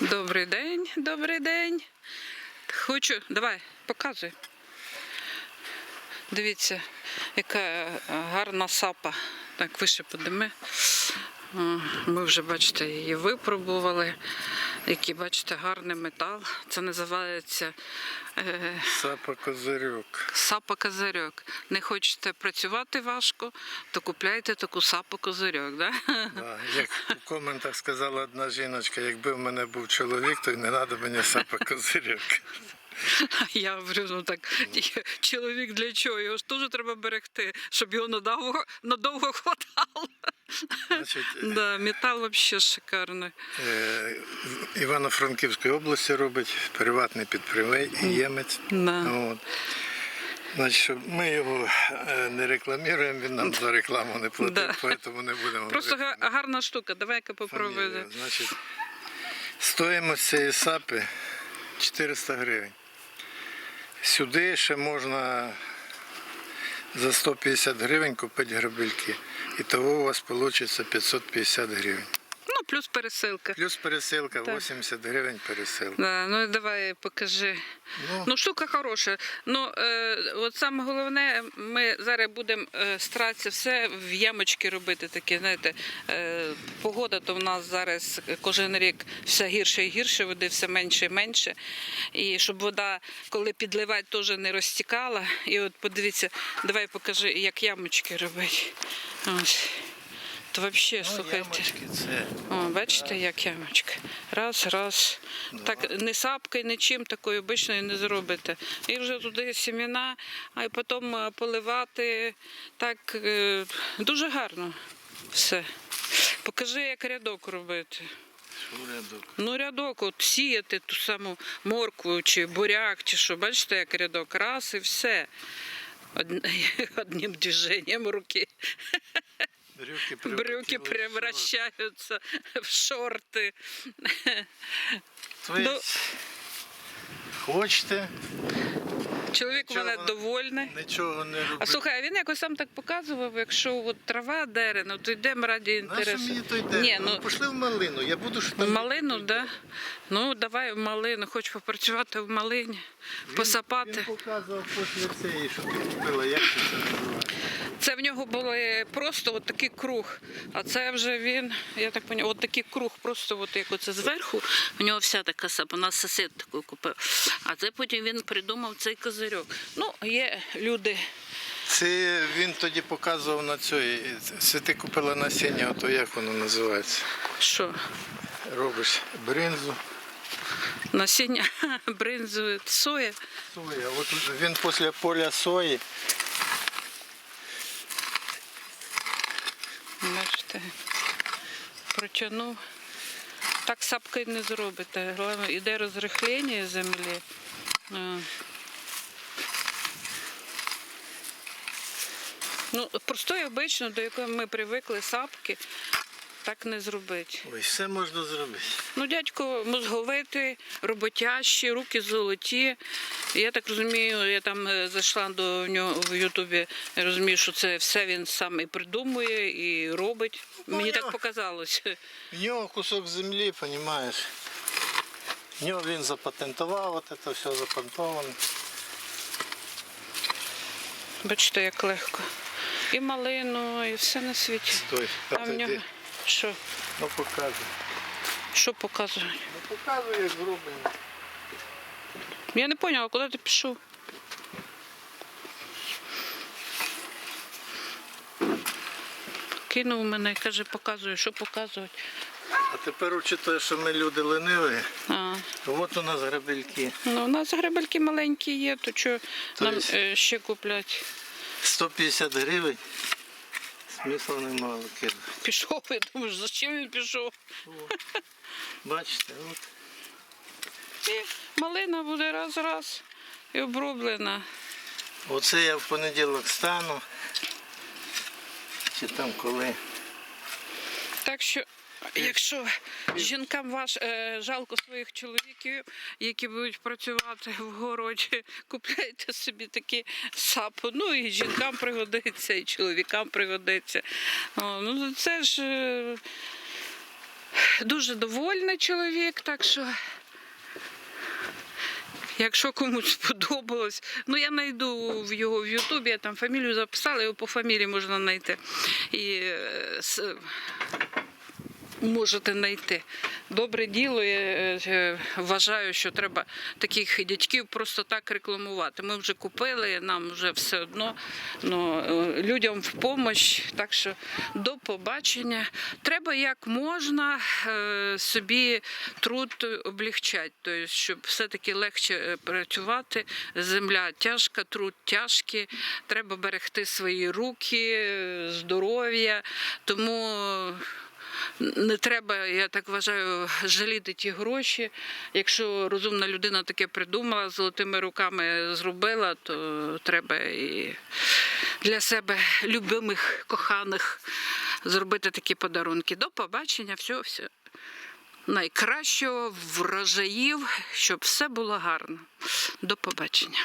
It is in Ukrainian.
Добрий день, добрий день. Хочу, давай, показуй. Дивіться, яка гарна сапа. Так, вище подими. Ми вже, бачите, її випробували. Який, бачите, гарний метал. Це називається е, Сапа козирьок. сапа козирьок. Не хочете працювати важко, то купляйте таку сапу козирьок. Да? Да, як у коментах сказала одна жіночка, якби в мене був чоловік, то й не треба мені сапа козирьок. Я говорю, ну так чоловік для чого? Його ж теж треба берегти, щоб його надовго, надовго хватало. Значить, Да, метал взагалі шикарний. е, Івано-Франківській області робить приватний підприємець. Да. От. Значить, ми його е, не рекламуємо, він нам за рекламу не платить, Да. тому не будемо. Просто говорити га- гарна штука. Давай-ка попробуй. фамілію. Значить, стоїмость цієї сапи 400 гривень. Сюди ще можна за 150 гривень купити грабельки. І того у вас вийде 550 гривень. Плюс пересилка. Плюс пересилка Так. 80 гривень пересилка. Да, ну давай покажи. Ну, Ну, штука хороша. Ну, е, от саме головне, ми зараз будемо е, старатися все в ямочки робити такі, знаєте, е, погода то в нас зараз кожен рік все гірше і гірше, води все менше і менше. І щоб вода, коли підливати, теж не розтікала. І от подивіться, давай покажи, як ямочки робити. Ось. То взагалі, ну, слухайте. ямочки це. О, бачите, як ямочка. Раз, раз. Так не сапкою, нічим такою обичною не зробите. І вже туди сімена, а й потім е, поливати. Так е, дуже гарно все. Покажи, як рядок робити. Урядок. Ну, рядок, от сіяти ту саму моркву чи буряк, чи що, бачите, як рядок, раз і все. Од- Одним движенням руки. Брюки, Брюки превращаються в шорти. Тобто, Ну, хочете, Чоловік у мене Нічого. довольний. нічого не робити. А слухай, а він якось сам так показував, якщо от трава дере, ну то йдемо раді Нащо інтересу. мені той день? Ні, ну Пішли в малину, я буду там. малину, да? Ну давай в малину, хоч попрацювати в малині, посапати. Він показував після цієї, що ти купила, як це це називається. Це в нього були просто от такий круг. А це вже він, я так поняла, от такий круг, просто от як оце зверху. У нього вся така сапа, у нас сусід таку купив. А це потім він придумав цей козирьок. Ну, є люди. Це він тоді показував на цій. Це ти купила насіння, ото як воно називається. Що? Робиш бринзу. Насіння бринзу соя. Соя. От він після поля сої. Бачите, протягнув. Так сапки не зробите. Головне, іде розрихлення землі. Ну, простої обично, до якої ми привикли сапки, так не зробити. Ой, все можна зробити. Ну, дядько мозговитий, роботящий, руки золоті. Я так розумію, я там е, зайшла до нього в Ютубі, я розумію, що це все він сам і придумує, і робить. Мені так показалось. В нього кусок землі, розумієш. В нього він запатентував, от це все запатентовано. Бачите, як легко. І малину, і все на світі. Стой, А в нього. Що? Ну показуй. Що показує? Ну показуй, як зроблено. Я не поняла, куди ти пішов? Кинув мене і каже, показує, що показувати. А тепер учитує, що ми люди лениві. А, От у нас грабельки. ну, у нас гребельки маленькі є, то що То нам есть- е, ще купляти? 150 гривень. Смисла немає кидати. Пішов, я думаю, зачем він пішов? Бачите, от. І малина буде раз-раз і оброблена. Оце я в понеділок стану. Чи там коли. Так що, якщо жінкам ваш е, жалко своїх чоловіків, які будуть працювати в городі, купляйте собі такі сапу. Ну і жінкам пригодиться, і чоловікам пригодиться. О, ну це ж. е, Дуже довольний чоловік, так що. Якщо комусь сподобалось, ну я знайду в його в Ютубі, я там фамілію записала, його по фамілії можна знайти. І е, можете знайти. Добре діло. Я е, вважаю, що треба таких дядьків просто так рекламувати. Ми вже купили, нам вже все одно ну, е, людям в допомогу. Так що до побачення. Треба як можна е, собі труд облегчати, тобто, щоб все-таки легше е, працювати. Земля тяжка, труд тяжкий. Треба берегти свої руки, е, здоров'я. Тому не треба, я так вважаю, жаліти ті гроші. Якщо розумна людина таке придумала, золотими руками зробила, то треба і для себе любимих, коханих зробити такі подарунки. До побачення, все, все. Найкращого врожаїв, щоб все було гарно. До побачення.